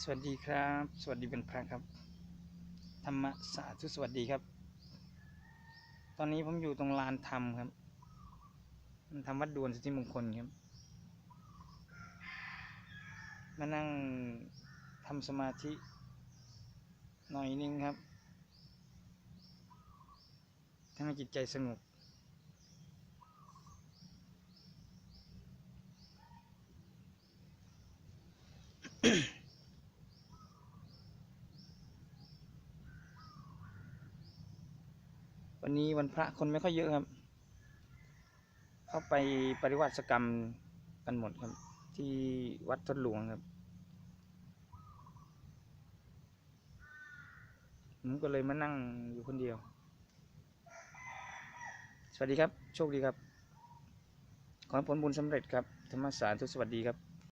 สวัสดีครับ สวัสดีเป็นพระครับ ธรรมศาสาธุสวัสดีครับ ตอนนี้ผมอยู่ตรงลานธรรมครับลานธรรมวัดดวนสิทธิมงคลครับ มานั่งทำสมาธิหน่อยนึงครับทำให้จิตใจสงบ วันนี้วันพระคนไม่ค่อยเยอะครับ เข้าไปปฏิวัติกรรมกันหมดครับ ที่วัดทดหลวงครับ ผมก็เลยมานั่งอยู่คนเดียว สวัสดีครับ โชคดีครับ ขอให้ผลบุญสำเร็จครับ ธรรมสารทุกสวัสดีครับ